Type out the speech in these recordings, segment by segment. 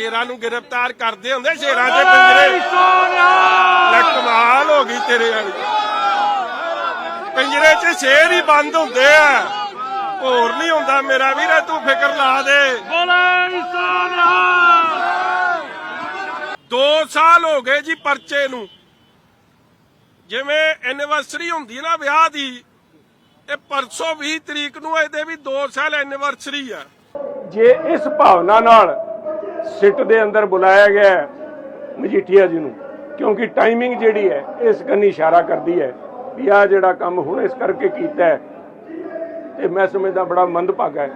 ਸ਼ੇਰਾਂ ਨੂੰ ਗ੍ਰਿਫਤਾਰ ਕਰਦੇ ਹੁੰਦੇ ਸ਼ੇਰਾਂ ਦੇ ਪਿੰਜਰੇ। ਲੈ ਕਮਾਲ ਹੋ ਗਈ ਤੇਰੇ ਵਾਲੀ। ਪਿੰਜਰੇ 'ਚ ਸ਼ੇਰ ਹੀ ਬੰਦ ਹੁੰਦੇ ਆ। ਹੋਰ ਨਹੀਂ ਹੁੰਦਾ ਮੇਰਾ ਵੀਰੇ ਤੂੰ ਫਿਕਰ ਲਾ ਦੇ। ਦੋ ਸਾਲ ਹੋ ਗਏ ਜੀ ਪਰਚੇ ਨੂੰ। ਜਿਵੇਂ ਐਨੀਵਰਸਰੀ ਹੁੰਦੀ ਹੈ ਨਾ ਵਿਆਹ ਦੀ ਇਹ ਪਰਸੋਂ 20 ਤਰੀਕ ਨੂੰ ਇਹਦੇ ਵੀ 2 ਸਾਲ ਐਨੀਵਰਸਰੀ ਆ। ਜੇ ਇਸ ਭਾਵਨਾ ਨਾਲ ਸਿੱਟ ਦੇ ਅੰਦਰ ਬੁਲਾਇਆ ਗਿਆ ਹੈ ਮਜੀਠੀਆ ਜੀ ਨੂੰ ਕਿਉਂਕਿ ਟਾਈਮਿੰਗ ਜਿਹੜੀ ਹੈ ਇਸ ਕੰਨੀ ਇਸ਼ਾਰਾ ਕਰਦੀ ਹੈ ਵੀ ਆ ਜਿਹੜਾ ਕੰਮ ਹੁਣ ਇਸ ਕਰਕੇ ਕੀਤਾ ਹੈ ਤੇ ਮੈਂ ਸਮਝਦਾ ਬੜਾ ਮੰਦਭਾਗਾ ਹੈ।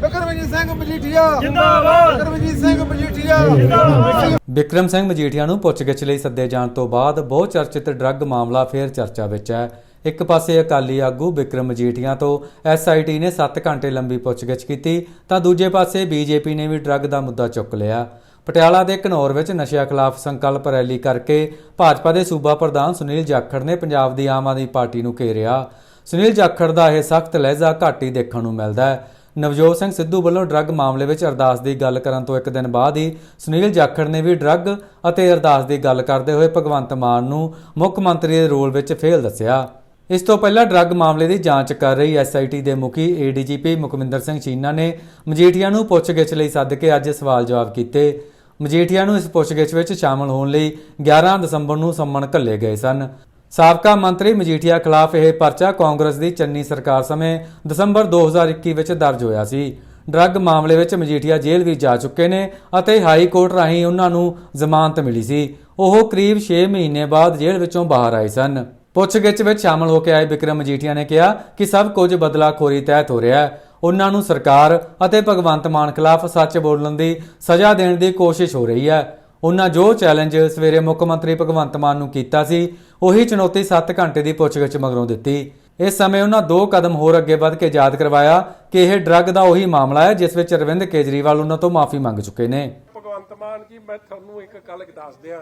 ਬਿਕਰਮਜੀਤ ਸਿੰਘ ਮਜੀਠੀਆ। ਜਿੰਦਾਬਾਦ। ਬਿਕਰਮਜੀਤ ਸਿੰਘ ਮਜੀਠੀਆ। ਜਿੰਦਾਬਾਦ। ਵਿਕਰਮ ਸਿੰਘ ਮਜੀਠੀਆ ਨੂੰ ਪੁੱਛਗਿੱਛ ਲਈ ਸੱਦੇ ਜਾਣ ਤੋਂ ਬਾਅਦ ਬਹੁ ਚਰਚਿਤ ਡਰੱਗ ਮਾਮਲਾ ਫੇਰ ਚਰਚਾ ਵਿੱਚ ਹੈ। ਇੱਕ ਪਾਸੇ ਅਕਾਲੀ ਆਗੂ ਵਿਕਰਮ ਮਜੀਠੀਆ ਤੋਂ ਐਸਆਈਟੀ ਨੇ 7 ਘੰਟੇ ਲੰਬੀ ਪੁੱਛਗਿੱਛ ਕੀਤੀ, ਤਾਂ ਦੂਜੇ ਪਾਸੇ ਬੀਜੇਪੀ ਨੇ ਵੀ ਡਰੱਗ ਦਾ ਮੁੱਦਾ ਚੁੱਕ ਲਿਆ। ਪਟਿਆਲਾ ਦੇ ਘਨੌਰ ਵਿੱਚ ਨਸ਼ਿਆਂ ਖਿਲਾਫ ਸੰਕਲਪ ਰੈਲੀ ਕਰਕੇ ਭਾਜਪਾ ਦੇ ਸੂਬਾ ਪ੍ਰਧਾਨ ਸੁਨੀਲ ਜਾਖੜ ਨੇ ਪੰਜਾਬ ਦੀ ਆਮ ਆਦਮੀ ਪਾਰਟੀ ਨੂੰ ਘੇਰਿਆ। ਸੁਨੀਲ ਜਾਖੜ ਦਾ ਇਹ ਸਖਤ ਲਹਿਜ਼ਾ ਘੱਟ ਹੀ ਦੇਖਣ ਨੂੰ ਮਿਲਦਾ ਹੈ। ਨਵਜੋਤ ਸਿੰਘ ਸਿੱਧੂ ਵੱਲੋਂ ਡਰੱਗ ਮਾਮਲੇ ਵਿੱਚ ਅਰਦਾਸ ਦੀ ਗੱਲ ਕਰਨ ਤੋਂ ਇੱਕ ਦਿਨ ਬਾਅਦ ਹੀ ਸੁਨੀਲ ਜਾਖੜ ਨੇ ਵੀ ਡਰੱਗ ਅਤੇ ਅਰਦਾਸ ਦੀ ਗੱਲ ਕਰਦੇ ਹੋਏ ਭਗਵੰਤ ਮਾਨ ਨੂੰ ਮੁੱਖ ਮੰਤਰੀ ਦੇ ਰੋਲ ਵਿੱਚ ਫੇਲ ਦੱਸਿਆ। ਇਸ ਤੋਂ ਪਹਿਲਾਂ ਡਰੱਗ ਮਾਮਲੇ ਦੀ ਜਾਂਚ ਕਰ ਰਹੀ ਐਸਆਈਟੀ ਦੇ ਮੁਖੀ ਏਡੀਜੀਪੀ ਮੁਕਮਿੰਦਰ ਸਿੰਘ ਚੀਨਾ ਨੇ ਮਜੀਠੀਆ ਨੂੰ ਪੁੱਛਗਿੱਛ ਲਈ ਸੱਦ ਕੇ ਅੱਜ ਸਵਾਲ ਜਵਾਬ ਕੀਤੇ। ਮਜੀਠੀਆ ਨੂੰ ਇਸ ਪੁੱਛਗਿੱਛ ਵਿੱਚ ਸ਼ਾਮਲ ਹੋਣ ਲਈ 11 ਦਸੰਬਰ ਨੂੰ ਸੰਮਣ ਘੱਲੇ ਗਏ ਸਨ। ਸਾਬਕਾ ਮੰਤਰੀ ਮਜੀਠੀਆ ਖਿਲਾਫ ਇਹ ਪਰਚਾ ਕਾਂਗਰਸ ਦੀ ਚੰਨੀ ਸਰਕਾਰ ਸਮੇਂ ਦਸੰਬਰ 2021 ਵਿੱਚ ਦਰਜ ਹੋਇਆ ਸੀ। ਡਰੱਗ ਮਾਮਲੇ ਵਿੱਚ ਮਜੀਠੀਆ ਜੇਲ੍ਹ ਵੀ ਜਾ ਚੁੱਕੇ ਨੇ ਅਤੇ ਹਾਈ ਕੋਰਟ ਰਾਹੀਂ ਉਹਨਾਂ ਨੂੰ ਜ਼ਮਾਨਤ ਮਿਲੀ ਸੀ। ਉਹ ਕਰੀਬ 6 ਮਹੀਨੇ ਬਾਅਦ ਜੇਲ੍ਹ ਵਿੱਚੋਂ ਬਾਹਰ ਆਏ ਸਨ। ਪੁੱਛਗਿੱਛ ਵਿੱਚ ਸ਼ਾਮਲ ਹੋ ਕੇ ਆਏ ਵਿਕਰਮ ਮਜੀਠੀਆ ਨੇ ਕਿਹਾ ਕਿ ਸਭ ਕੁਝ ਬਦਲਾਖੋਰੀ ਤਹਿਤ ਹੋ ਰਿਹਾ ਹੈ। ਉਹਨਾਂ ਨੂੰ ਸਰਕਾਰ ਅਤੇ ਭਗਵੰਤ ਮਾਨ ਖਿਲਾਫ ਸੱਚ ਬੋਲਣ ਦੀ ਸਜ਼ਾ ਦੇਣ ਦੀ ਕੋਸ਼ਿਸ਼ ਹੋ ਰਹੀ ਹੈ। ਉਹਨਾਂ ਜੋ ਚੈਲੰਜ ਸਵੇਰੇ ਮੁੱਖ ਮੰਤਰੀ ਭਗਵੰਤ ਮਾਨ ਨੂੰ ਕੀਤਾ ਸੀ, ਉਹੀ ਚੁਣੌਤੀ 7 ਘੰਟੇ ਦੀ ਪੁੱਛਗਿੱਛ ਮਗਰੋਂ ਦਿੱਤੀ। ਇਸ ਸਮੇਂ ਉਹਨਾਂ ਦੋ ਕਦਮ ਹੋਰ ਅੱਗੇ ਵੱਧ ਕੇ ਯਾਦ ਕਰਵਾਇਆ ਕਿ ਇਹ ਡਰੱਗ ਦਾ ਉਹੀ ਮਾਮਲਾ ਹੈ, ਜਿਸ ਵਿੱਚ ਅਰਵਿੰਦ ਕੇਜਰੀਵਾਲ ਉਹਨਾਂ ਤੋਂ ਮਾਫੀ ਮੰਗ ਚੁੱਕੇ ਨੇ। ਭਗਵੰਤ ਮਾਨ ਜੀ, ਮੈਂ ਤੁਹਾਨੂੰ ਇੱਕ ਗੱਲ ਦੱਸ ਦਿਆਂ।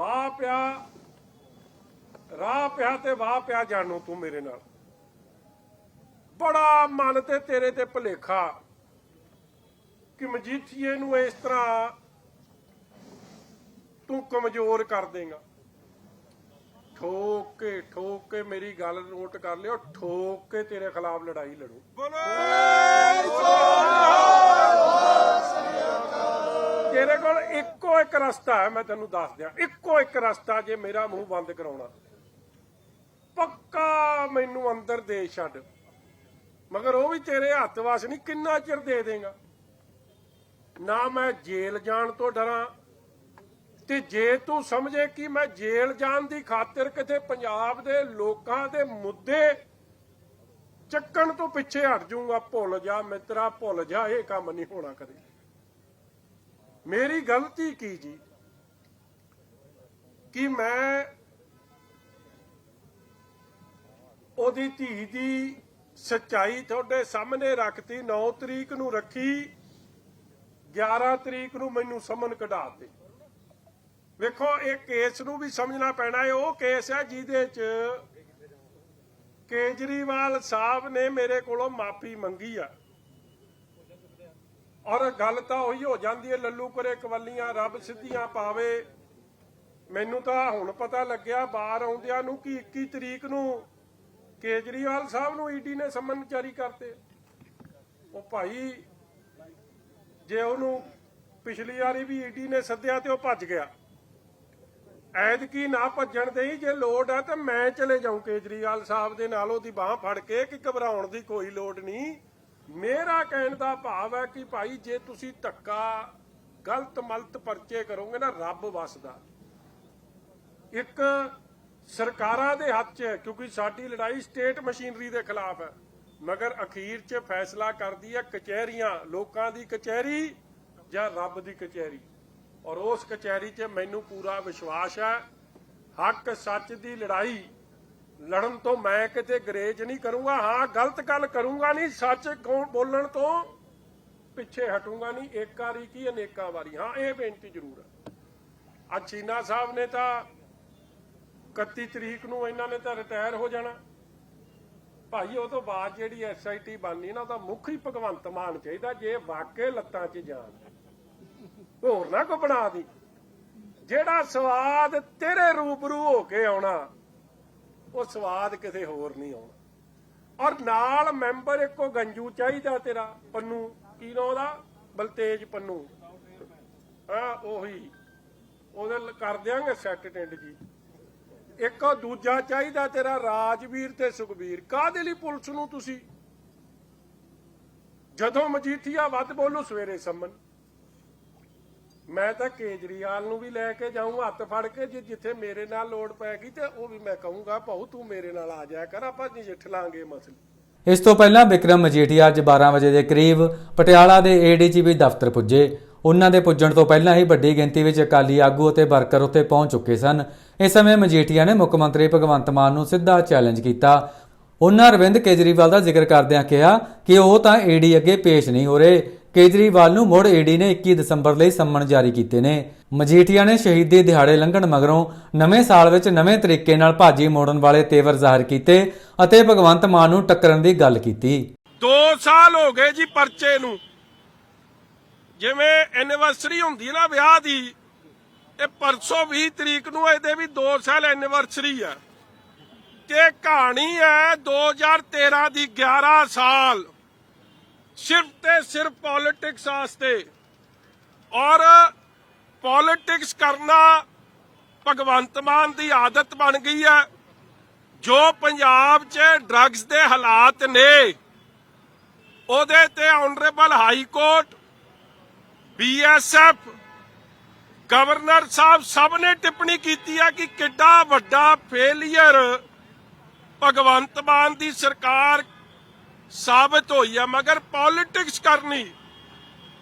ਵਾਹ ਪਿਆ, ਰਾਹ ਪਿਆ ਤੇ ਵਾਹ ਪਿਆ ਜਾਣੋ ਤੂੰ ਮੇਰੇ ਨਾਲ। ਬੜਾ ਮਨ ਤੇ ਤੇਰੇ ਤੇ ਭੁਲੇਖਾ ਕਿ ਮਜੀਠੀਏ ਨੂੰ ਇਸ ਤਰ੍ਹਾਂ ਤੂੰ ਕਮਜ਼ੋਰ ਕਰ ਦੇਗਾ। ਠੋਕ ਕੇ ਠੋਕ ਕੇ ਮੇਰੀ ਗੱਲ ਨੋਟ ਕਰ ਲਿਓ, ਠੋਕ ਕੇ ਤੇਰੇ ਖਿਲਾਫ ਲੜਾਈ ਲੜੂ। ਤੇਰੇ ਕੋਲ ਇੱਕੋ ਇੱਕ ਰਸਤਾ ਹੈ, ਮੈਂ ਤੈਨੂੰ ਦੱਸ ਦਿਆਂ। ਇੱਕੋ ਇੱਕ ਰਸਤਾ ਜੇ ਮੇਰਾ ਮੂੰਹ ਬੰਦ ਕਰਾਉਣਾ। ਪੱਕਾ ਮੈਨੂੰ ਅੰਦਰ ਦੇ ਛੱਡ। ਮਗਰ ਉਹ ਵੀ ਤੇਰੇ ਹੱਥ ਵਾਸ ਨਹੀਂ, ਕਿੰਨਾ ਚਿਰ ਦੇ ਦੇਗਾ? ਨਾ ਮੈਂ ਜੇਲ੍ਹ ਜਾਣ ਤੋਂ ਡਰਾਂ। ਤੇ ਜੇ ਤੂੰ ਸਮਝੇ ਕਿ ਮੈਂ ਜੇਲ੍ਹ ਜਾਣ ਦੀ ਖਾਤਰ ਕਿਤੇ ਪੰਜਾਬ ਦੇ ਲੋਕਾਂ ਦੇ ਮੁੱਦੇ ਚੱਕਣ ਤੋਂ ਪਿੱਛੇ ਹਟ ਜਾਊਂਗਾ, ਭੁੱਲ ਜਾ ਮਿੱਤਰਾ, ਭੁੱਲ ਜਾ, ਇਹ ਕੰਮ ਨਹੀਂ ਹੋਣਾ ਕਦੇ। ਮੇਰੀ ਗਲਤੀ ਕੀ ਜੀ? ਕਿ ਮੈਂ ਉਹਦੀ ਧੀ ਦੀ ਸੱਚਾਈ ਤੁਹਾਡੇ ਸਾਹਮਣੇ ਰੱਖਤੀ 9 ਤਰੀਕ ਨੂੰ ਰੱਖੀ 11 ਤਰੀਕ ਨੂੰ ਮੈਨੂੰ ਸਮਨ ਕਢਾਤੇ ਵੇਖੋ, ਇਹ ਕੇਸ ਨੂੰ ਵੀ ਸਮਝਣਾ ਪੈਣਾ ਹੈ। ਉਹ ਕੇਸ ਹੈ ਜਿਹਦੇ ਚ ਕੇਜਰੀਵਾਲ ਸਾਹਿਬ ਨੇ ਮੇਰੇ ਕੋਲੋਂ ਮਾਫੀ ਮੰਗੀ ਆ। ਔਰ ਗੱਲ ਤਾਂ ਉਹੀ ਹੋ ਜਾਂਦੀ ਹੈ, ਲੱਲੂ ਕਰੇ ਕਵੱਲੀਆਂ, ਰੱਬ ਸਿੱਧੀਆਂ ਪਾਵੇ। ਮੈਨੂੰ ਤਾਂ ਹੁਣ ਪਤਾ ਲੱਗਿਆ, ਬਾਹਰ ਆਉਂਦਿਆਂ ਨੂੰ ਕਿ 21 ਤਰੀਕ ਨੂੰ ਕੇਜਰੀਵਾਲ ਸਾਹਿਬ ਨੂੰ ਈਡੀ ਨੇ ਸੰਮਨ ਜਾਰੀ ਕਰਤੇ। ਉਹ ਭਾਈ, ਜੇ ਉਹਨੂੰ ਪਿਛਲੀ ਵਾਰੀ ਵੀ ਈਡੀ ਨੇ ਸੱਦਿਆ ਤੇ ਉਹ ਭੱਜ ਗਿਆ। ਐਤਕੀ ਨਾ ਭੱਜਣ ਦੇਈ, ਜੇ ਲੋੜ ਆ ਤਾਂ ਮੈਂ ਚਲੇ ਜਾਉਂ ਕੇਜਰੀਵਾਲ ਸਾਹਿਬ ਦੇ ਨਾਲ, ਉਹਦੀ ਬਾਹ ਫੜ ਕੇ, ਕਿ ਘਬਰਾਉਣ ਦੀ ਕੋਈ ਲੋੜ ਨਹੀਂ। ਮੇਰਾ ਕਹਿਣ ਦਾ ਭਾਵ ਹੈ ਕਿ ਭਾਈ ਜੇ ਤੁਸੀਂ ਧੱਕਾ, ਗਲਤ ਮਲਤ ਪਰਚੇ ਕਰੋਗੇ ਨਾ, ਰੱਬ ਵਸਦਾ। ਇੱਕ ਸਰਕਾਰਾਂ ਦੇ ਹੱਥ 'ਚ ਹੈ, ਕਿਉਂਕਿ ਸਾਡੀ ਲੜਾਈ ਸਟੇਟ ਮਸ਼ੀਨਰੀ ਦੇ ਖਿਲਾਫ ਹੈ। ਮਗਰ ਅਖੀਰ 'ਚ ਫੈਸਲਾ ਕਰਦੀ ਹੈ ਕਚਹਿਰੀਆਂ, ਲੋਕਾਂ ਦੀ ਕਚਹਿਰੀ ਜਾਂ ਰੱਬ ਦੀ ਕਚਹਿਰੀ। ਔਰ ਉਸ ਕਚਹਿਰੀ 'ਚ ਮੈਨੂੰ ਪੂਰਾ ਵਿਸ਼ਵਾਸ ਹੈ, ਹੱਕ ਸੱਚ ਦੀ ਲੜਾਈ ਲੜਨ ਤੋਂ ਮੈਂ ਕਿਤੇ ਗਰੇਜ ਨਹੀਂ ਕਰੂੰਗਾ, ਹਾਂ, ਗਲਤ ਗੱਲ ਕਰੂੰਗਾ ਨਹੀਂ, ਸੱਚ ਬੋਲਣ ਤੋਂ ਪਿੱਛੇ ਹਟੂੰਗਾ ਨਹੀਂ ਇੱਕ ਕੀ, ਅਨੇਕਾਂ ਵਾਰੀ। ਹਾਂ, ਇਹ ਬੇਨਤੀ ਜ਼ਰੂਰ ਹੈ। ਅੱਜ ਚੀਨਾ ਸਾਹਿਬ ਨੇ ਤਾਂ 31 ਤਰੀਕ ਨੂੰ ਇਹਨਾਂ ਨੇ ਤਾਂ ਰਿਟਾਇਰ ਹੋ ਜਾਣਾ। ਭਾਈ, ਉਹ ਤੋਂ ਬਾਅਦ ਜਿਹੜੀ ਐਸਆਈਟੀ ਬਣਨੀ ਨਾ ਉਹਦਾ ਮੁੱਖ ਹੀ ਭਗਵੰਤ ਮਾਨ ਚਾਹੀਦਾ, ਜੇ ਵਾਕਏ ਲੱਤਾਂ 'ਚ ਜਾਣ ਹੋਰ ਨਾ ਕੋ ਬਣਾ ਦੀ। ਜਿਹੜਾ ਸਵਾਦ ਤੇਰੇ ਰੂਬਰੂ ਹੋ ਕੇ ਆਉਣਾ ਉਹ ਸਵਾਦ ਕਿਸੇ ਹੋਰ ਨਹੀਂ ਆਉਣਾ। ਔਰ ਨਾਲ ਮੈਂਬਰ ਇੱਕੋ ਗੰਜੂ ਚਾਹੀਦਾ ਤੇਰਾ, ਪੰਨੂ। ਕੀ ਨਾਂ ਉਹਦਾ? ਬਲਤੇਜ ਪੰਨੂ। ਹਾਂ, ਉਹੀ। ਉਹਦੇ ਕਰ ਦਿਆਂਗੇ ਸੈੱਟ ਟਿੰਡ ਜੀ। ਇੱਕ ਦੂਜਾ ਚਾਹੀਦਾ ਤੇਰਾ, ਰਾਜਵੀਰ ਤੇ ਸੁਖਬੀਰ। ਕਾਹਦੇ ਲਈ ਪੁਲਿਸ ਨੂੰ ਤੁਸੀਂ? ਜਦੋਂ ਮਜੀਠੀਆ ਵੱਧ ਬੋਲੂ, ਸਵੇਰੇ ਸੰਮਨ। ਮੈਂ ਤਾਂ ਕੇਜਰੀਵਾਲ ਨੂੰ ਵੀ ਲੈ ਕੇ ਜਾਊਂ, ਹੱਥ ਫੜ ਕੇ, ਜੇ ਜਿੱਥੇ ਮੇਰੇ ਨਾਲ ਲੋੜ ਪੈਗੀ ਤੇ ਉਹ ਵੀ ਮੈਂ ਕਹੂੰਗਾ ਭਾਊ ਤੂੰ ਮੇਰੇ ਨਾਲ ਆ ਜਾਇਆ ਕਰ, ਆਪਾਂ ਨਜਿੱਠ ਲਾਂਗੇ ਮਸਲੇ। ਇਸ ਤੋਂ ਪਹਿਲਾਂ ਵਿਕਰਮ ਮਜੀਠੀਆ ਅੱਜ 12 ਵਜੇ ਦੇ ਕਰੀਬ ਪਟਿਆਲਾ ਦੇ ਏਡੀਜੀਪੀ ਦਫ਼ਤਰ ਪੁੱਜੇ। ਉਹਨਾਂ ਦੇ ਪੁੱਜਣ ਤੋਂ ਪਹਿਲਾਂ ਹੀ ਵੱਡੀ ਗਿਣਤੀ ਵਿੱਚ ਅਕਾਲੀ ਆਗੂ ਅਤੇ ਵਰਕਰ ਉੱਥੇ ਪਹੁੰਚ ਚੁੱਕੇ ਸਨ। ਇਸ ਸਮੇਂ ਮਜੀਠੀਆ ਨੇ ਮੁੱਖ ਮੰਤਰੀ ਭਗਵੰਤ ਮਾਨ ਨੂੰ ਸਿੱਧਾ ਚੈਲੰਜ ਕੀਤਾ। ਉਹਨਾਂ ਅਰਵਿੰਦ ਕੇਜਰੀਵਾਲ ਦਾ ਜ਼ਿਕਰ ਕਰਦਿਆਂ ਕਿਹਾ ਕਿ ਉਹ ਤਾਂ ਏਡੀ ਅੱਗੇ ਪੇਸ਼ ਨਹੀਂ ਹੋ ਰਹੇ। ਕੇਜਰੀਵਾਲ ਨੂੰ ਮੁੜ ਏਡੀ ਨੇ 21 ਦਸੰਬਰ ਲਈ ਸੰਮਨ ਜਾਰੀ ਕੀਤੇ ਨੇ। ਮਜੀਠੀਆ ਨੇ ਸ਼ਹੀਦੀ ਦਿਹਾੜੇ ਲੰਘਣ ਮਗਰੋਂ ਨਵੇਂ ਸਾਲ ਵਿੱਚ ਨਵੇਂ ਤਰੀਕੇ ਨਾਲ ਭਾਜੀ ਮੋੜਨ ਵਾਲੇ ਤੇਵਰ ਜ਼ਾਹਰ ਕੀਤੇ ਅਤੇ ਭਗਵੰਤ ਮਾਨ ਨੂੰ ਟੱਕਰਨ ਦੀ ਗੱਲ ਕੀਤੀ। 2 ਸਾਲ ਹੋ ਗਏ ਜੀ ਪਰਚੇ ਨੂੰ। ਜਿਵੇਂ ਐਨੀਵਰਸਰੀ ਹੁੰਦੀ ਹੈ ਨਾ ਵਿਆਹ ਦੀ, ਇਹ ਪਰਸੋਂ 20 ਤਰੀਕ ਨੂੰ ਇਹਦੇ ਵੀ 2 ਸਾਲ ਐਨੀਵਰਸਰੀ ਆ। ਤੇ ਕਹਾਣੀ ਹੈ 2013 ਦੀ 11 ਸਾਲ। ਸਿਰਫ ਤੇ ਸਿਰਫ ਪੋਲਿਟਿਕਸ ਵਾਸਤੇ। ਔਰ ਪੋਲਿਟਿਕਸ ਕਰਨਾ ਭਗਵੰਤ ਮਾਨ ਦੀ ਆਦਤ ਬਣ ਗਈ ਹੈ, ਜੋ ਪੰਜਾਬ 'ਚ ਡਰੱਗਸ ਦੇ ਹਾਲਾਤ ਨੇ। ਉਹਦੇ ਤੇ honourable high court BSF governor ਸਾਹਿਬ ਸਭ ਨੇ ਟਿੱਪਣੀ ਕੀਤੀ ਹੈ ਕਿ ਕਿੱਡਾ ਵੱਡਾ ਫੇਲਿਅਰ ਭਗਵੰਤ ਮਾਨ ਦੀ ਸਰਕਾਰ ਸਾਬਤ ਹੋਈ ਹੈ ਮਗਰ ਪੋਲਿਟਿਕਸ ਕਰਨੀ,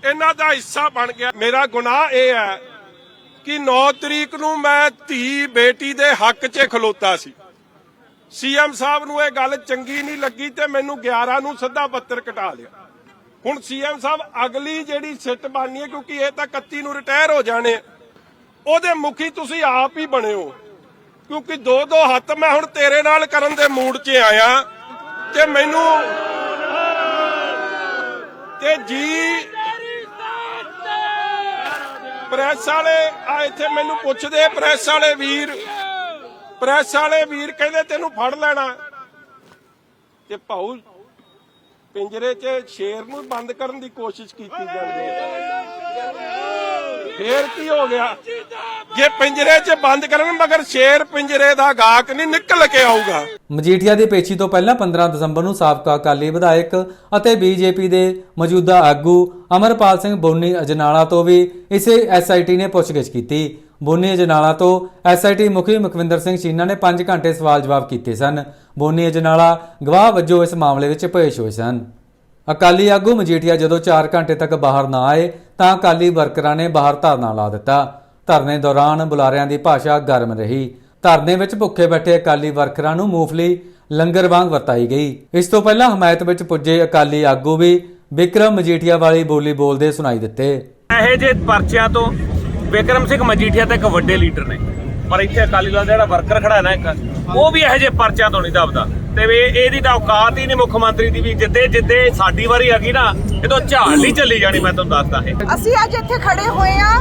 ਇਹਨਾਂ ਦਾ ਹਿੱਸਾ ਬਣ ਗਿਆ। ਮੇਰਾ ਗੁਨਾਹ ਇਹ ਹੈ ਕਿ 9 ਤਰੀਕ ਨੂੰ ਮੈਂ ਧੀ ਬੇਟੀ ਦੇ ਹੱਕ 'ਚ ਖਲੋਤਾ ਸੀ। ਸੀਐਮ ਸਾਹਿਬ ਨੂੰ ਇਹ ਗੱਲ ਚੰਗੀ ਨਹੀਂ ਲੱਗੀ ਤੇ ਮੈਨੂੰ 11 ਨੂੰ ਸਿੱਧਾ 72 ਕਟਾ ਲਿਆ। ਹੁਣ ਸੀਐਮ ਸਾਹਿਬ ਅਗਲੀ ਜਿਹੜੀ ਸਿੱਟ ਬਣਨੀ ਹੈ, ਕਿਉਂਕਿ ਇਹ ਤਾਂ 31 ਨੂੰ ਰਿਟਾਇਰ ਹੋ ਜਾਣੇ ਉਹਦੇ ਮੁਖੀ ਤੁਸੀਂ ਆਪ ਹੀ ਬਣੇ ਹੋ। ਕਿਉਂਕਿ ਦੋ ਦੋ ਹੱਥ ਮੈਂ ਹੁਣ ਤੇਰੇ ਨਾਲ ਕਰਨ ਦੇ ਮੂਡ 'ਚ ਆਇਆ ਤੇ ਮੈਨੂੰ ਤੇ ਜੀ ਪ੍ਰੈਸ ਵਾਲੇ ਆ ਇੱਥੇ ਮੈਨੂੰ ਪੁੱਛਦੇ, ਪ੍ਰੈਸ ਵਾਲੇ ਵੀਰ, ਪ੍ਰੈਸ ਵਾਲੇ ਵੀਰ ਕਹਿੰਦੇ ਤੈਨੂੰ ਫੜ ਲੈਣਾ। ਤੇ ਭਾਊ, ਪਿੰਜਰੇ 'ਚ ਸ਼ੇਰ ਨੂੰ ਬੰਦ ਕਰਨ ਦੀ ਕੋਸ਼ਿਸ਼ ਕੀਤੀ ਜਾਂਦੀ ਹੈ। ਫੇਰ ਕੀ ਹੋ ਗਿਆ? ਜੇ ਪਿੰਜਰੇ 'ਚ ਬੰਦ ਕਰਨ ਮਗਰ ਸ਼ੇਰ ਪਿੰਜਰੇ ਦਾ ਗਾਹਕ ਨਹੀਂ ਨਿਕਲ ਕੇ ਆਊਗਾ। ਮਜੀਠੀਆ ਦੀ ਪੇਸ਼ੀ ਤੋਂ ਪਹਿਲਾਂ 15 ਦਸੰਬਰ ਨੂੰ ਸਾਬਕਾ ਅਕਾਲੀ ਵਿਧਾਇਕ ਅਤੇ ਬੀਜੇਪੀ ਦੇ ਮੌਜੂਦਾ ਆਗੂ ਅਮਰਪਾਲ ਸਿੰਘ ਬੋਨੀ ਅਜਨਾਲਾ ਤੋਂ ਵੀ ਇਸੇ ਐਸਆਈਟੀ ਨੇ ਪੁੱਛਗਿੱਛ ਕੀਤੀ। ਬੋਨੀ ਅਜਨਾਲਾ ਤੋਂ ਐਸਆਈਟੀ ਮੁਖੀ ਮੁਖਵਿੰਦਰ ਸਿੰਘ ਚੀਨਾ ਨੇ 5 ਘੰਟੇ ਸਵਾਲ ਜਵਾਬ ਕੀਤੇ ਸਨ। ਬੋਨੀ ਅਜਨਾਲਾ ਗਵਾਹ ਵਜੋਂ ਇਸ ਮਾਮਲੇ ਵਿੱਚ ਪੇਸ਼ ਹੋਏ ਸਨ। ਅਕਾਲੀ ਆਗੂ ਮਜੀਠੀਆ ਜਦੋਂ 4 ਘੰਟੇ ਤੱਕ ਬਾਹਰ ਨਾ ਆਏ, ਤਾਂ ਅਕਾਲੀ ਵਰਕਰਾਂ ਨੇ ਬਾਹਰ ਧਰਨਾ ਲਾ ਦਿੱਤਾ। ਧਰਨੇ ਦੌਰਾਨ ਬੁਲਾਰਿਆਂ ਦੀ ਭਾਸ਼ਾ ਗਰਮ ਰਹੀ। ਧਰਨੇ ਵਿੱਚ ਭੁੱਖੇ ਬੈਠੇ ਅਕਾਲੀ ਵਰਕਰਾਂ ਨੂੰ ਮੂਫਲੀ ਲੰਗਰ ਵਾਂਗ ਵਰਤਾਈ ਗਈ। ਇਸ ਤੋਂ ਪਹਿਲਾਂ ਹਮਾਇਤ ਵਿੱਚ ਪੁੱਜੇ ਅਕਾਲੀ ਆਗੂ ਵੀ ਵਿਕਰਮ ਮਜੀਠੀਆ ਵਾਲੀ ਬੋਲੀ ਬੋਲਦੇ ਸੁਣਾਈ ਦਿੱਤੇ। ਇਹੋ ਜਿਹੇ ਪਰਚਿਆਂ ਤੋਂ ਵਿਕਰਮ ਸਿੰਘ ਮਜੀਠੀਆ ਤਾਂ ਇੱਕ ਵੱਡੇ ਲੀਡਰ ਨੇ। ਪਰ ਇੱਥੇ ਅਕਾਲੀ ਦਲ ਦਾ ਜਿਹੜਾ ਵਰਕਰ ਖੜਾ ਹੈ ਨਾ ਇੱਕ, ਉਹ ਵੀ ਇਹੋ ਜਿਹੇ ਪਰਚਿਆਂ ਤੋਂ ਨਹੀਂ ਦਬਦਾ। ਤੇ ਵੀ ਇਹਦੀ ਤਾਂ ਔਕਾਤ ਹੀ ਨਹੀਂ ਮੁੱਖ ਮੰਤਰੀ ਦੀ ਵੀ ਜਿੱਦੇ ਜਿੱਦੇ ਸਾਡੀ ਵਾਰੀ ਆ ਗਈ ਨਾ ਇਹਦੋਂ ਝਾੜ ਨਹੀਂ ਚੱਲੀ ਜਾਣੀ ਮੈਂ ਤੁਹਾਨੂੰ ਦੱਸਦਾ ਇਹ। ਅਸੀਂ ਅੱਜ ਇੱਥੇ ਖੜੇ ਹੋਏ ਆ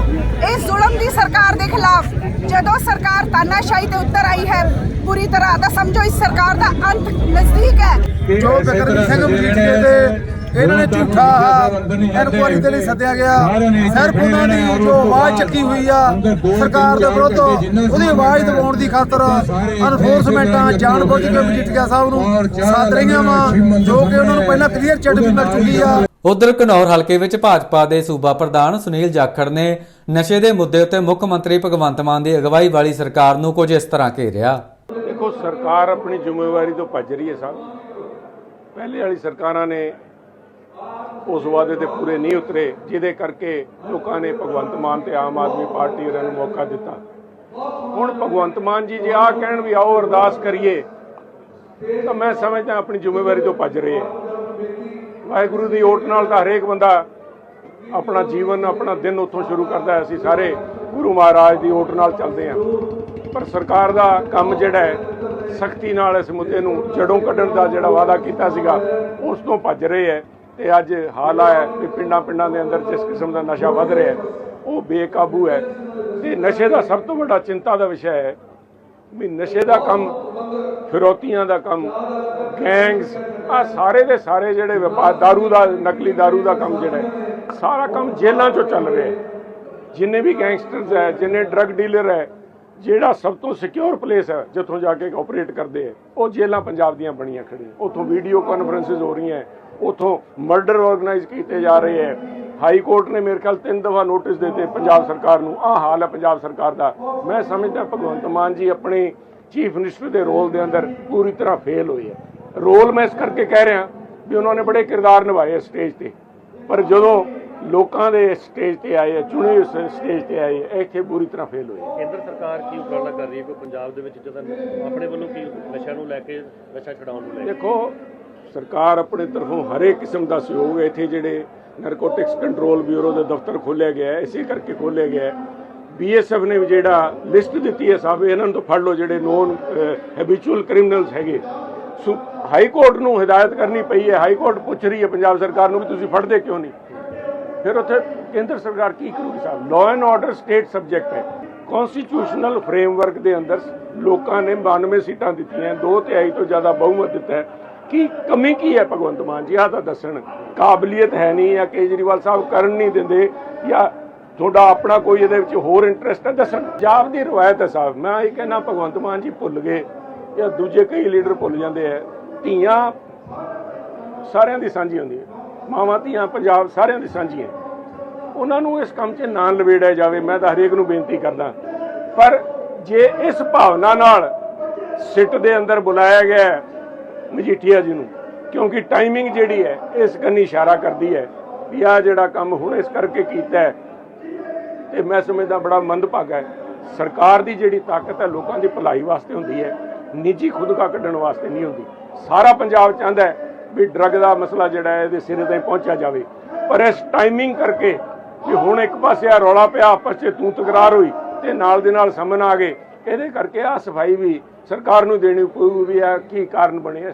ਇਸ ਜ਼ੁਲਮ ਦੀ ਸਰਕਾਰ ਦੇ ਖਿਲਾਫ। ਜਦੋਂ ਸਰਕਾਰ ਤਾਨਾਸ਼ਾਹੀ ਤੇ ਉੱਤਰ ਆਈ ਹੈ ਪੂਰੀ ਤਰ੍ਹਾਂ ਦਾ ਸਮਝੋ ਇਸ ਸਰਕਾਰ ਦਾ ਅੰਤ ਨਜ਼ਦੀਕ ਹੈ। ਜੋ ਬਿਕਰਮ ਸਿੰਘ ਮਜੀਠੀਏ ਦੇ ਇਹਨਾਂ ਨੇ ਝੂਠਾ ਇਨਕੁਆਰੀ ਦੇ ਲਈ ਸੱਦਿਆ ਗਿਆ। ਸਿਰਫ ਉਹਨਾਂ ਦੀ ਜੋ ਆਵਾਜ਼ ਚੱਕੀ ਹੋਈ ਆ ਸਰਕਾਰ ਦੇ ਵਿਰੁੱਧ ਉਹਦੀ ਆਵਾਜ਼ ਦਬਾਉਣ ਦੀ ਖਾਤਰ ਅਨਫੋਰਸਮੈਂਟਾਂ ਜਾਣਬੁੱਝ ਕੇ ਮਜੀਠੀਆ ਸਾਹਿਬ ਨੂੰ ਸਾਧ ਰਹੀਆਂ ਵਾ ਜੋ ਕਿ ਉਹਨਾਂ ਨੂੰ ਪਹਿਲਾਂ ਕਲੀਅਰ ਚਿੱਟ ਵੀ ਮਿਲ ਚੁੱਕੀ ਆ। ਉਧਰ ਘਨੌਰ ਹਲਕੇ ਵਿੱਚ ਭਾਜਪਾ ਦੇ ਸੂਬਾ ਪ੍ਰਧਾਨ ਸੁਨੀਲ ਜਾਖੜ ਨੇ ਨਸ਼ੇ ਦੇ ਮੁੱਦੇ ਉੱਤੇ ਮੁੱਖ ਮੰਤਰੀ ਭਗਵੰਤ ਮਾਨ ਦੀ ਅਗਵਾਈ ਵਾਲੀ ਸਰਕਾਰ ਨੂੰ ਕੁਝ ਇਸ ਤਰ੍ਹਾਂ ਘੇਰਿਆ। ਦੇਖੋ ਸਰਕਾਰ ਆਪਣੀ ਜ਼ਿੰਮੇਵਾਰੀ ਤੋਂ ਭੱਜ ਰਹੀ ਹੈ ਸਾਹਿਬ। ਪਹਿਲੇ ਵਾਲੀ ਸਰਕਾਰਾਂ ਨੇ ਉਸ ਵਾਅਦੇ ਤੇ ਪੂਰੇ ਨਹੀਂ ਉਤਰੇ, ਜਿਹਦੇ ਕਰਕੇ ਲੋਕਾਂ ਨੇ ਭਗਵੰਤ ਮਾਨ ਤੇ ਆਮ ਆਦਮੀ ਪਾਰਟੀ ਉਹਨਾਂ ਨੂੰ ਮੌਕਾ ਦਿੱਤਾ। ਹੁਣ ਭਗਵੰਤ ਮਾਨ ਜੀ ਜੇ ਆਹ ਕਹਿਣ ਵੀ ਆਓ, ਅਰਦਾਸ ਕਰੀਏ, ਤਾਂ ਮੈਂ ਸਮਝਦਾ ਆਪਣੀ ਜ਼ਿੰਮੇਵਾਰੀ ਤੋਂ ਭੱਜ ਰਹੇ ਵਾਹਿਗੁਰੂ ਦੀ ਓਟ ਨਾਲ ਤਾਂ ਹਰੇਕ ਬੰਦਾ ਆਪਣਾ ਜੀਵਨ, ਆਪਣਾ ਦਿਨ ਉੱਥੋਂ ਸ਼ੁਰੂ ਕਰਦਾ ਅਸੀਂ ਸਾਰੇ ਗੁਰੂ ਮਹਾਰਾਜ ਦੀ ਓਟ ਨਾਲ ਚੱਲਦੇ ਹਾਂ। ਪਰ ਸਰਕਾਰ ਦਾ ਕੰਮ ਜਿਹੜਾ ਹੈ, ਸਖਤੀ ਨਾਲ ਇਸ ਮੁੱਦੇ ਨੂੰ ਜੜੋਂ ਕੱਢਣ ਦਾ ਜਿਹੜਾ ਵਾਅਦਾ ਕੀਤਾ ਸੀਗਾ, ਉਸ ਤੋਂ ਭੱਜ ਰਹੇ ਹੈ। ਤੇ ਅੱਜ ਹਾਲ ਆਇਆ ਕਿ ਪਿੰਡਾਂ ਪਿੰਡਾਂ ਦੇ ਅੰਦਰ ਜਿਸ ਕਿਸਮ ਦਾ ਨਸ਼ਾ ਵੱਧ ਰਿਹਾ ਹੈ ਉਹ ਬੇਕਾਬੂ ਹੈ ਤੇ ਨਸ਼ੇ ਦਾ ਸਭ ਤੋਂ ਵੱਡਾ ਚਿੰਤਾ ਦਾ ਵਿਸ਼ਾ ਹੈ ਵੀ ਨਸ਼ੇ ਦਾ ਕੰਮ ਫਿਰੌਤੀਆਂ ਦਾ ਕੰਮ ਗੈਂਗਸ ਆ ਸਾਰੇ ਦੇ ਸਾਰੇ ਜਿਹੜੇ ਵਪਾਰ दारू ਦਾ ਨਕਲੀ दारू ਦਾ ਕੰਮ ਜਿਹੜਾ ਹੈ ਸਾਰਾ ਕੰਮ ਜੇਲ੍ਹਾਂ ਚੋਂ ਚੱਲ ਰਿਹਾ ਹੈ ਜਿੰਨੇ ਵੀ ਗੈਂਗਸਟਰਸ ਹੈ ਜਿੰਨੇ ਡਰੱਗ ਡੀਲਰ ਹੈ ਜਿਹੜਾ ਸਭ ਤੋਂ ਸਿਕਿਉਰ ਪਲੇਸ ਹੈ ਜਿੱਥੋਂ ਜਾ ਕੇ ਆਪਰੇਟ ਕਰਦੇ ਹੈ ਉਹ ਜੇਲ੍ਹਾਂ ਪੰਜਾਬ ਦੀਆਂ ਬਣੀਆਂ ਖੜੀਆਂ ਉੱਥੋਂ ਵੀਡੀਓ ਕਾਨਫਰੰਸਿਸ ਹੋ ਰਹੀਆਂ ਉੱਥੋਂ ਮਰਡਰ ਆਰਗੇਨਾਈਜ਼ ਕੀਤੇ ਜਾ ਰਹੇ ਹੈ। ਹਾਈ ਕੋਰਟ ਨੇ ਮੇਰੇ ਖਿਆਲ ਤਿੰਨ ਦਫਾ ਨੋਟਿਸ ਦਿੱਤੇ ਪੰਜਾਬ ਸਰਕਾਰ ਨੂੰ। ਆਹ ਹਾਲ ਹੈ ਪੰਜਾਬ ਸਰਕਾਰ ਦਾ। ਮੈਂ ਸਮਝਦਾ ਭਗਵੰਤ ਮਾਨ ਜੀ ਆਪਣੇ ਚੀਫ ਮਿਨਿਸਟਰ ਦੇ ਰੋਲ ਦੇ ਅੰਦਰ ਪੂਰੀ ਤਰ੍ਹਾਂ ਫੇਲ ਹੋਏ ਹੈ। ਰੋਲ ਮੈਂ ਇਸ ਕਰਕੇ ਕਹਿ ਰਿਹਾ ਵੀ ਉਹਨਾਂ ਨੇ ਬੜੇ ਕਿਰਦਾਰ ਨਿਭਾਏ ਸਟੇਜ ਤੇ। ਪਰ ਜਦੋਂ ਲੋਕਾਂ ਦੇ ਸਟੇਜ ਤੇ ਆਏ ਚੁਣੇ ਉਸ ਸਟੇਜ ਤੇ ਆਏ ਇੱਥੇ ਪੂਰੀ ਤਰ੍ਹਾਂ ਫੇਲ ਹੋਏ ਕੇਂਦਰ ਸਰਕਾਰ ਕੀ ਉਪਰਾਲਾ ਕਰ ਰਹੀ ਹੈ ਕੋਈ ਪੰਜਾਬ ਦੇ ਵਿੱਚ ਜਦੋਂ ਆਪਣੇ ਵੱਲੋਂ ਕੀ ਨਸ਼ਾ ਨੂੰ ਲੈ ਕੇ ਨਸ਼ਾ ਛਡਾਉਣ ਨੂੰ ਲੈ ਕੇ? ਦੇਖੋ ਸਰਕਾਰ ਆਪਣੇ ਤਰਫੋਂ ਹਰੇਕ ਕਿਸਮ ਦਾ ਸਹਿਯੋਗ ਇੱਥੇ ਜਿਹੜੇ ਨਾਰਕੋਟਿਕਸ ਕੰਟਰੋਲ ਬਿਊਰੋ ਦੇ ਦਫ਼ਤਰ ਖੋਲ੍ਹਿਆ ਗਿਆ ਹੈ, ਇਸੇ ਕਰਕੇ ਖੋਲ੍ਹਿਆ ਗਿਆ ਹੈ। ਬੀਐਸਐਫ ਨੇ ਵੀ ਜਿਹੜਾ ਲਿਸਟ ਦਿੱਤੀ ਹੈ ਸਾਹਿਬ ਇਹਨਾਂ ਨੂੰ ਤਾਂ ਫੜ ਲਓ ਜਿਹੜੇ ਨੋਨ ਹੈਬਿਚੁਅਲ ਕ੍ਰਿਮੀਨਲਸ ਹੈਗੇ। ਸੋ ਹਾਈ ਕੋਰਟ ਨੂੰ ਹਦਾਇਤ ਕਰਨੀ ਪਈ ਹੈ। ਹਾਈ ਕੋਰਟ ਪੁੱਛ ਰਹੀ ਹੈ ਪੰਜਾਬ ਸਰਕਾਰ ਨੂੰ ਵੀ ਤੁਸੀਂ ਫੜਦੇ ਕਿਉਂ ਨਹੀਂ? ਫਿਰ ਉੱਥੇ ਕੇਂਦਰ ਸਰਕਾਰ ਕੀ ਕਰੂਗੀ ਸਾਹਿਬ? Law and order state subject ਹੈ। ਕਨਸਟੀਟਿਊਸ਼ਨਲ ਫਰੇਮਵਰਕ ਦੇ ਅੰਦਰ ਲੋਕਾਂ ਨੇ 92 ਸੀਟਾਂ ਦਿੱਤੀਆਂ, ਦੋ ਤਿਹਾਈ ਤੋਂ ਜ਼ਿਆਦਾ ਬਹੁਮਤ ਦਿੱਤਾ ਹੈ। ਕੀ ਕਮੀ ਕੀ ਹੈ ਭਗਵੰਤ ਮਾਨ ਜੀ? ਆਹ ਤਾਂ ਦੱਸਣ ਕਾਬਲੀਅਤ ਹੈ ਨਹੀਂ ਜਾਂ ਕੇਜਰੀਵਾਲ ਸਾਹਿਬ ਕਰਨ ਨਹੀਂ ਦਿੰਦੇ ਜਾਂ ਤੁਹਾਡਾ ਆਪਣਾ ਕੋਈ ਇਹਦੇ ਵਿੱਚ ਹੋਰ ਇੰਟਰਸਟ ਹੈ? ਦੱਸਣ। ਪੰਜਾਬ ਦੀ ਰਵਾਇਤ ਹੈ ਸਾਹਿਬ, ਮੈਂ ਇਹ ਕਹਿੰਦਾ ਭਗਵੰਤ ਮਾਨ ਜੀ ਭੁੱਲ ਗਏ ਜਾਂ ਦੂਜੇ ਕਈ ਲੀਡਰ ਭੁੱਲ ਜਾਂਦੇ ਆ। ਧੀਆਂ ਸਾਰਿਆਂ ਦੀ ਸਾਂਝੀ ਹੁੰਦੀ ਹੈ। ਮਾਵਾਂ, ਧੀਆਂ, ਪੰਜਾਬ ਸਾਰਿਆਂ ਦੀ ਸਾਂਝੀ ਹੈ। ਉਹਨਾਂ ਨੂੰ ਇਸ ਕੰਮ 'ਚ ਨਾ ਲਵੇੜਿਆ ਜਾਵੇ, ਮੈਂ ਤਾਂ ਹਰੇਕ ਨੂੰ ਬੇਨਤੀ ਕਰਦਾ। ਪਰ ਜੇ ਇਸ ਭਾਵਨਾ ਨਾਲ ਸਿੱਟ ਦੇ ਅੰਦਰ ਬੁਲਾਇਆ ਗਿਆ ਮਜੀਠੀਆ ਜੀ ਨੂੰ, ਕਿਉਂਕਿ ਟਾਈਮਿੰਗ ਜਿਹੜੀ ਹੈ, ਇਸ ਕੰਨੀ ਇਸ਼ਾਰਾ ਕਰਦੀ ਹੈ ਵੀ ਆ ਜਿਹੜਾ ਕੰਮ ਹੁਣ ਇਸ ਕਰਕੇ ਕੀਤਾ ਹੈ, ਤੇ ਮੈਂ ਸਮਝਦਾ ਬੜਾ ਮੰਦਭਾਗਾ ਹੈ। ਸਰਕਾਰ ਦੀ ਜਿਹੜੀ ਤਾਕਤ ਹੈ, ਲੋਕਾਂ ਦੀ ਭਲਾਈ ਵਾਸਤੇ ਹੁੰਦੀ ਹੈ, ਨਿੱਜੀ ਖੁਦਕਾ ਕੱਢਣ ਵਾਸਤੇ ਨਹੀਂ ਹੁੰਦੀ। ਸਾਰਾ ਪੰਜਾਬ ਚਾਹੁੰਦਾ ਹੈ ਵੀ ਡਰੱਗ ਦਾ ਮਸਲਾ ਜਿਹੜਾ ਹੈ, ਇਹਦੇ ਸਿਰੇ ਤੇ ਪਹੁੰਚਿਆ ਜਾਵੇ। ਪਰ ਇਸ ਟਾਈਮਿੰਗ ਕਰਕੇ ਵੀ ਹੁਣ ਇੱਕ ਪਾਸੇ ਆ ਰੌਲਾ ਪਿਆ, ਆਪਸ 'ਚ ਤੂੰ ਤਕਰਾਰ ਹੋਈ ਤੇ ਨਾਲ ਦੇ ਨਾਲ ਸਮਨ ਆ ਗਏ, ਇਹਦੇ ਕਰਕੇ ਆ ਸਫ਼ਾਈ ਵੀ ਸਰਕਾਰ ਨੂੰ ਦੇਣੀ ਪਊ ਆ ਕੀ ਕਾਰਨ ਬਣਿਆ।